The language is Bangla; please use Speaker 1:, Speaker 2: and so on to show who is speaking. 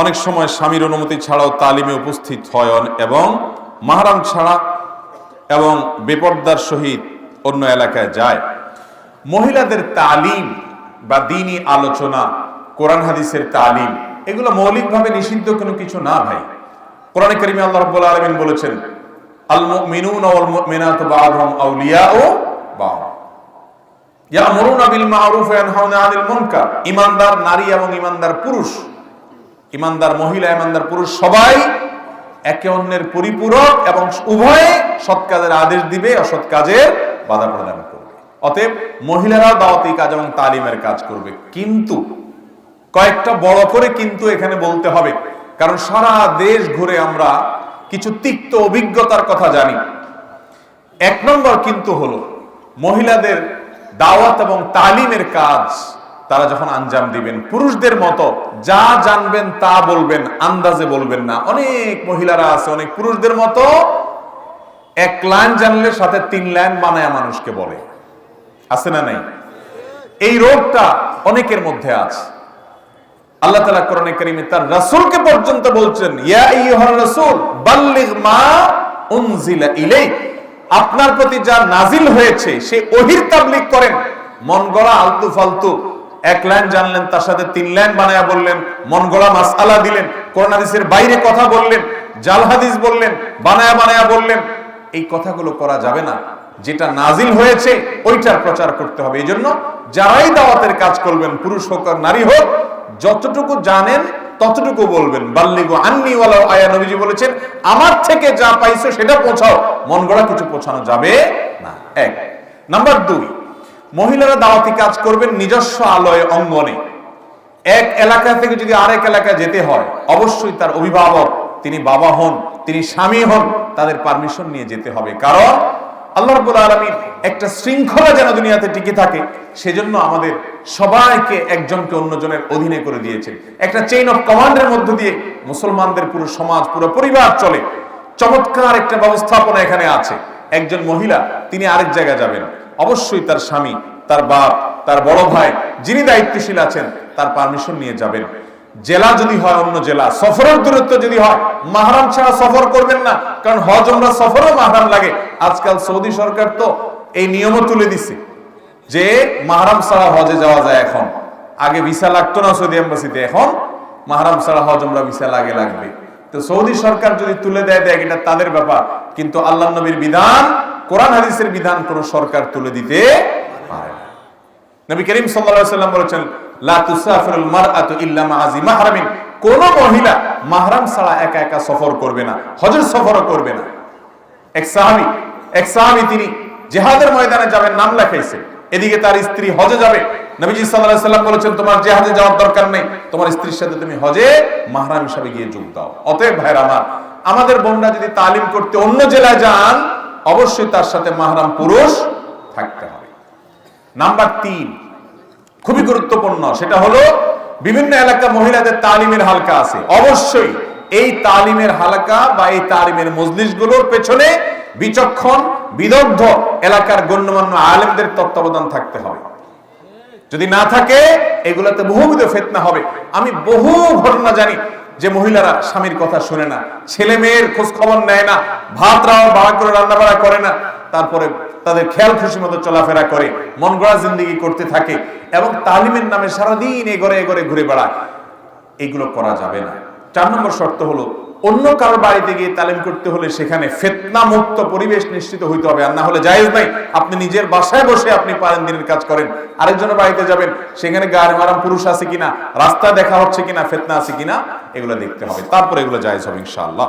Speaker 1: অনেক সময় স্বামীর অনুমতি ছাড়াও তালিমে উপস্থিত হয় এবং মাহারাম ছাড়া এবং বেপর্দার সহিত অন্য এলাকায় যায়। মহিলাদের তালিম বা দিনই আলোচনা, কোরআন হাদিসের তালিম, এগুলো মৌলিকভাবে নিষিদ্ধ কোনো কিছু না ভাই। কোরআন করিমে আল্লাহ রাব্বুল আলামিন বলেছেন ওয়া ইয়ানহাউনা আনিল মুনকার। ঈমানদার নারী এবং ঈমানদার পুরুষ ঈমানদার মহিলা, ইমানদার পুরুষ সবাই একে অন্যের পরিপূরক এবং উভয়ে সৎ কাজের আদেশ দিবে, অসৎ কাজের বাধা প্রদান করবে। অতএব মহিলারাও দাওয়াতি কাজ এবং তালিমের কাজ করবে। কিন্তু কয়েকটা বড় করে কিন্তু এখানে বলতে হবে, কারণ সারা দেশ ঘুরে আমরা কিছু তিক্ত অভিজ্ঞতার কথা জানি। এক নম্বর কিন্তু হলো মহিলাদের দাওয়াত এবং তালিমের কাজ তারা যখন আঞ্জাম দিবেন, পুরুষদের মতো যা জানবেন তা বলবেন, আন্দাজে বলবেন না। অনেক মহিলারা আছে, অনেক পুরুষদের মতো এক লাইন জানলে সাথে তিন লাইন বানায় মানুষকে বলে। আছে না নাই? এই রোগটা অনেকের মধ্যে আছে। আল্লাহ তালা কোরআনে কারিমে তার রাসূলকে পর্যন্ত বলছেন আপনার প্রতি যা নাজিল হয়েছে, সে ওহির তাবলীগ করেন। মন গড়া আলতু ফালতু। এক লাইন জানলেন, তার সাথে তিন লাইন বানায়া বললেন, মন গড়া মাসআলা দিলেন, কোরআন হাদিসের বাইরে কথা বললেন, জাল হাদিস বললেন, বানায়া বানায়া বললেন। এই কথাগুলো করা যাবে না। যেটা নাজিল হয়েছে, ওইটার প্রচার করতে হবে। এই জন্য যারাই দাওয়াতের কাজ করবেন, পুরুষ হোক আর নারী হোক, যতটুকু জানেন, ততটুকু বলবেন। বাল্লিগু আন্নি ওয়ালাউ আয়া, নবীজি বলেছেন, আমার থেকে যা পাইছো সেটা পৌঁছাও। মন গড়া কিছু পৌঁছানো যাবে না। এক। নাম্বার দুই মহিলারা দাওয়াতি কাজ করবেন নিজস্ব আলয়, অঙ্গনে। এক এলাকা থেকে যদি আরেক এলাকায় যেতে হয়, অবশ্যই তার অভিভাবক, তিনি বাবা হন, তিনি স্বামী হন, তাদের পারমিশন নিয়ে যেতে হবে। কারণ আল্লাহ রাব্বুল আলামিন একটা শৃঙ্খলা যেন দুনিয়াতে টিকে থাকে, সেজন্য আমাদের সবাইকে একজনকে অন্যজনের অধীনে করে দিয়েছেন একটা চেইন অফ কমান্ডের মধ্য দিয়ে মুসলমানদের পুরো সমাজ, পুরো পরিবার চলে। চমৎকার একটা ব্যবস্থাপনা এখানে আছে। একজন মহিলা, তিনি আরেক জায়গায় যাবেন। অবশ্যই তার স্বামী, তার বাপ, তার বড় ভাই যিনি দায়িত্বশীল আছেন, তার পারমিশন নিয়ে যাবেন। জেলা যদি হয় অন্য জেলা, সফরের দূরত্ব যদি হয়, মাহরাম ছাড়া সফর করবেন না, কারণ হজ আমরা সফরও মাহরাম লাগে। আজকাল সৌদি সরকার তো এই নিয়মও তুলে দিছে যে মাহরাম ছাড়া হজে যাওয়া যায় এখন। আগে ভিসা লাগতো না সৌদি এম্বাসিতে এখন মাহরাম ছাড়া হজ আমরা ভিসা লাগে, লাগবে। তো সৌদি সরকার যদি তুলে দেয় দেয় এটা তাদের ব্যাপার। কিন্তু আল্লাহ নবীর বিধান কোরআন হাদিসের বিধান কোন সরকার তুলে দিতে পারে না। নবী করিম সাল্লাম বলেছেন কোন মহিলা মাহরাম ছাড়া একা একা সফর করবে না, হজের সফরও করবে না। এক সাহাবী এক সাহাবী তিনি জিহাদের ময়দানে যাবেন, নাম লেখাইছে। এদিকে তার স্ত্রী হজে যাবে। নবীজি সাল্লাল্লাহু সাল্লাম বলেছেন, তোমার জিহাদে যাওয়ার দরকার নেই। তোমার স্ত্রীর সাথে তুমি হজে মাহরাম হিসাবে গিয়ে যোগ দাও। অতএব ভাইরা আমার, আমাদের বোনরা যদি তালিম করতে অন্য জেলায় যান অবশ্যই তার সাথে মাহরাম পুরুষ থাকতে হবে। নাম্বার তিন, খুবই গুরুত্বপূর্ণ, সেটা হলো বিভিন্ন এলাকা মহিলাদের তালিমের হালকা আছে। অবশ্যই এই তালিমের হালকা বা এই তালিমের মজলিসগুলোর পেছনে বিচক্ষণ, বিদগ্ধ এলাকার গণ্যমান্য আলেমদের তত্ত্বাবধান থাকতে হবে। যদি না থাকে, এগুলাতে বহুবিধ ফেতনা হবে। আমি বহু ঘটনা জানি যে মহিলারা স্বামীর কথা শুনে না, ছেলে মেয়ের খোঁজ খবর নেয় না, ভাত রাওয়া বাড়া করে রান্না বাড়া করে না, তারপরে তাদের খেয়াল খুশি মতো চলাফেরা করে, মন গড়া জিন্দিগি করতে থাকে এবং তালিমের নামে সারাদিন এ ঘরে এ ঘরে ঘুরে বেড়ায়। এগুলো করা যাবে না। চার নম্বর শর্ত হলো অন্য কারোর বাড়িতে গিয়ে তালিম করতে হলে সেখানে ফেতনা মুক্ত পরিবেশ নিশ্চিত হইতে হবে, আর না হলে জায়েজ নাই। আপনি নিজের বাসায় বসে আপনি পারেন দিনের কাজ করেন। আরেকজনের বাড়িতে যাবেন, সেখানে গাড়ি মারাম পুরুষ আছে কিনা, রাস্তা দেখা হচ্ছে কিনা, ফেতনা আছে কিনা, এগুলো দেখতে হবে। তারপরে এগুলো জায়েজ হবে, ইনশাআল্লাহ।